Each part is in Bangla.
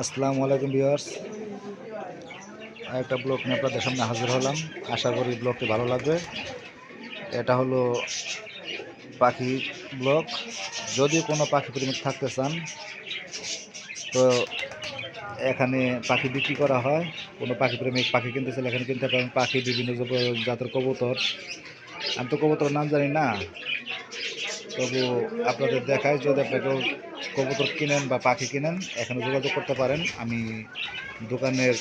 আসসালামু আলাইকুম ভিউয়ার্স। একটা ব্লগ নিয়ে আপনাদের সামনে হাজির হলাম। আশা করি ব্লগটি ভালো লাগবে। এটা হলো পাখি ব্লগ। যদি কোনো পাখি প্রেমিক থাকতে চান, তো এখানে পাখি বিক্রি করা হয়। কোনো পাখি প্রেমিক পাখি কিনতে চাইলে এখানে কিনতে পারেন। পাখি বিভিন্ন জাতের কবুতর। আমি তো কবুতর নাম জানি না। তবু আপনাদের দেখায় যদি আপনাকে কবুতর কিনেন বা পাখি কিনেন, এখানে যোগাযোগ করতে পারেন। আমি দোকানের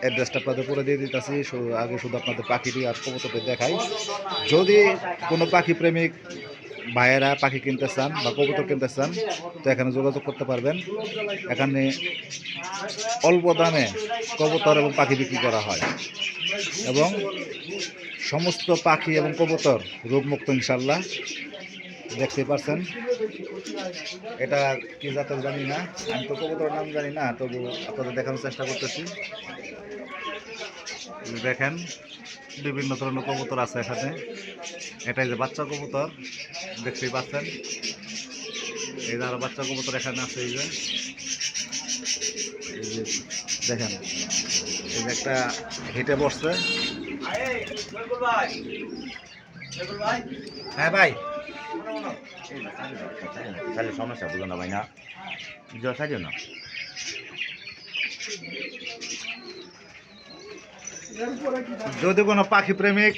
অ্যাড্রেসটা আপনাদের করে দিয়ে দিতেছি। আগে শুধু আপনাদের পাখিটি আর কবুতরটি দেখাই। যদি কোনো পাখি প্রেমিক ভাইয়েরা পাখি কিনতে চান বা কবুতর কিনতে চান, তো এখানে যোগাযোগ করতে পারবেন। এখানে অল্প দামে কবুতর এবং পাখি বিক্রি করা হয়। এবং সমস্ত পাখি এবং কবুতর রোগমুক্ত ইনশাল্লাহ দেখতে পাচ্ছেন এটা কি জাতের জানি না। আমি তো কবুতরের নাম জানি না, তবু আপনাদের দেখানোর চেষ্টা করতেছি। দেখেন, বিভিন্ন ধরনের কবুতর আছে এখানে। এটাই যে বাচ্চা কবুতর, দেখতেই পাচ্ছেন। এই যে আরও বাচ্চা কবুতর এখানে আছে এই যে, দেখেন, এই যে একটা হেঁটে বসছে। হ্যাঁ ভাই। সমস্যা ভাই না যদি কোনো পাখি প্রেমিক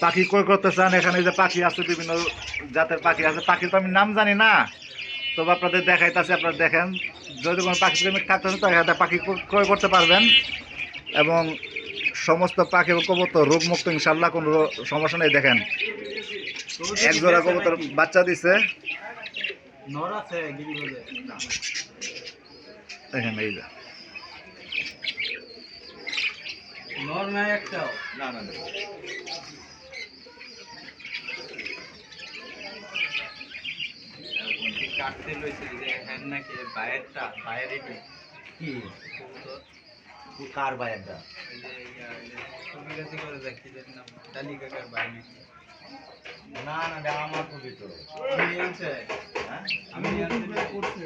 পাখি ক্রয় করতে চান এখানে যে পাখি আছে বিভিন্ন জাতের পাখি আছে পাখির তো আমি নাম জানি না, তবে আপনাদের দেখাইতেছি, আপনারা দেখেন। যদি কোনো পাখি প্রেমিক থাকতে তো এখানে পাখি ক্র- ক্রয় করতে পারবেন এবং সমস্ত পাখি এবং কবুতর রোগমুক্ত ইনশাল্লাহ কোনো সমস্যা নেই, দেখেন। এক জোড়া কবুতর বাচ্চা দিছে দেখেন এই যে নর না না না কাটতে লইছে যে হ্যান নাকি বাইরেরটা বাইরে কি কার ইয়া, ছবি কাছে করে দেখি যে নাম ডালি কাকার বাইরে নাকি না না এটা আমার খুবই তো। আমি আনছে হ্যাঁ আমি আনছে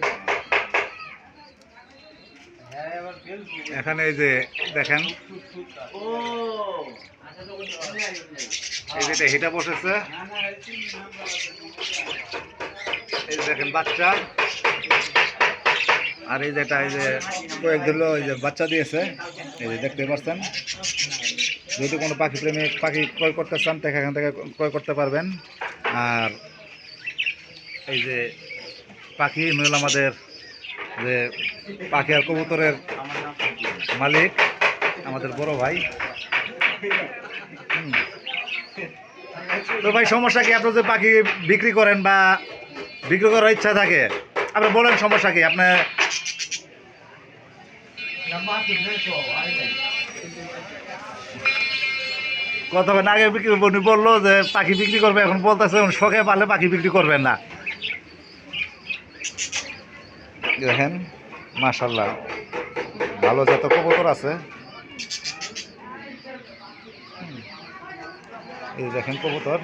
হ্যাঁ এখানে এই যে দেখেন। এই যেটা হেঁটে বসেছে। এই দেখেন বাচ্চা। আর এই যেটা এই যে কয়েকদিন হলো এই যে বাচ্চা দিয়েছে। এই যে দেখতে পাচ্ছেন। যদি কোনো পাখি প্রেমিক পাখি ক্রয় করতে চান, তাকে এখান থেকে ক্রয় করতে পারবেন। আর এই যে পাখি হল আমাদের যে পাখি আর কবুতরের মালিক, আমাদের বড় ভাই। তো ভাই, সমস্যা কি? আপনি যে পাখি বিক্রি করেন বা বিক্রি করার ইচ্ছা থাকে, আপনি বলেন সমস্যা কি? আপনি বলেন আগে বিক্রি উনি বলল যে পাখি বিক্রি করবে এখন বলতেছে উনি শখে পারলে পাখি বিক্রি করবেন না। দেখেন মাশাল্লাহ ভালো যত কবুতর আছে। এই দেখেন কবুতর।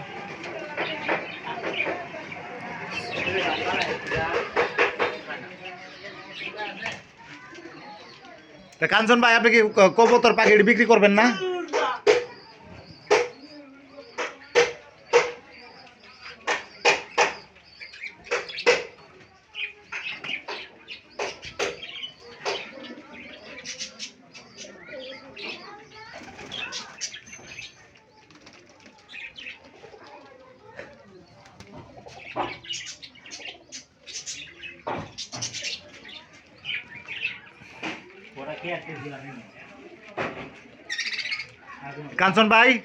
তা কাঞ্চন ভাই আপনি কি ক- কবুতর পাখি বিক্রি করবেন না? কাঞ্চন ভাই?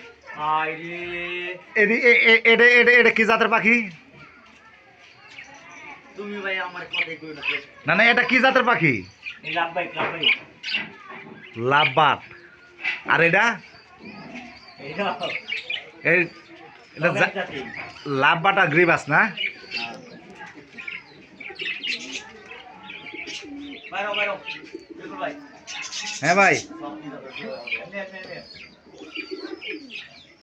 এদি- এ- এ- এটা কি জাতের পাখি? না না এটা কি জাতের পাখি? লাভবাট আর এটা? লাভবাট আর গ্রিবাস না? বাইরো বাইরো। ভাই। হ্যাঁ ভাই।